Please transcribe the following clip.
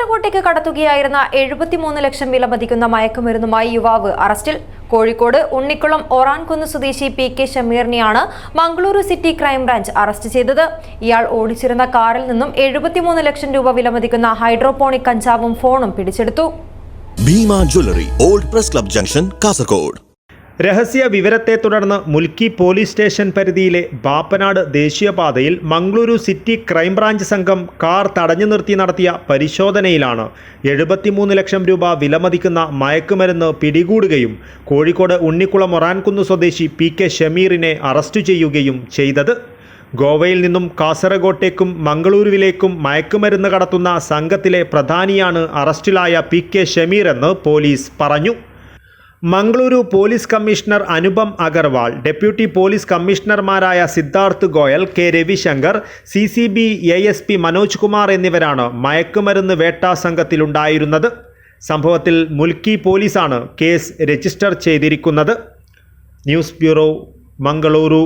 കാസർകോട്ടേക്ക് കടത്തുകയായിരുന്ന എഴുപത്തിമൂന്ന് ലക്ഷം വില മതിക്കുന്ന മയക്കുമരുന്നുമായി യുവാവ് അറസ്റ്റിൽ. കോഴിക്കോട് ഉണ്ണിക്കുളം ഒറാൻകുന്ന് സ്വദേശി P K ഷമീറിനെയാണ് Mangaluru city crime branch arrest ചെയ്തത്. ഇയാൾ ഓടിച്ചിരുന്ന കാറിൽ നിന്നും എഴുപത്തിമൂന്ന് ലക്ഷം രൂപ വിലമതിക്കുന്ന ഹൈഡ്രോപോണിക് കഞ്ചാവും ഫോണും പിടിച്ചെടുത്തു. Bhima jewellery old press club junction Kasaragod രഹസ്യ വിവരത്തെ തുടർന്ന് മുൽക്കി പോലീസ് സ്റ്റേഷൻ പരിധിയിലെ ബാപ്പനാട് ദേശീയപാതയിൽ മംഗളൂരു സിറ്റി ക്രൈംബ്രാഞ്ച് സംഘം കാർ തടഞ്ഞു നിർത്തി നടത്തിയ പരിശോധനയിലാണ് എഴുപത്തിമൂന്ന് ലക്ഷം രൂപ വിലമതിക്കുന്ന മയക്കുമരുന്ന് പിടികൂടുകയും കോഴിക്കോട് ഉണ്ണിക്കുളം ഒറാൻകുന്ന് സ്വദേശി പി കെ ഷമീറിനെ അറസ്റ്റ് ചെയ്യുകയും ചെയ്തത്. ഗോവയിൽ നിന്നും കാസർഗോട്ടേക്കും മംഗളൂരുവിലേക്കും മയക്കുമരുന്ന് കടത്തുന്ന സംഘത്തിലെ പ്രധാനിയാണ് അറസ്റ്റിലായ പി കെ ഷമീർ എന്ന് പോലീസ് പറഞ്ഞു. Mangaluru police commissioner Anupam Agarwal deputy police കമ്മീഷണർമാരായ Siddharth Goyal K Ravishankar C C B A S P Manoj Kumar എന്നിവരാണ് മയക്കുമരുന്ന് വേട്ടാ സംഘത്തിലുണ്ടായിരുന്നത്. സംഭവത്തിൽ മുൽക്കി പോലീസാണ് കേസ് രജിസ്റ്റർ ചെയ്തിരിക്കുന്നത്. News bureau Mangaluru.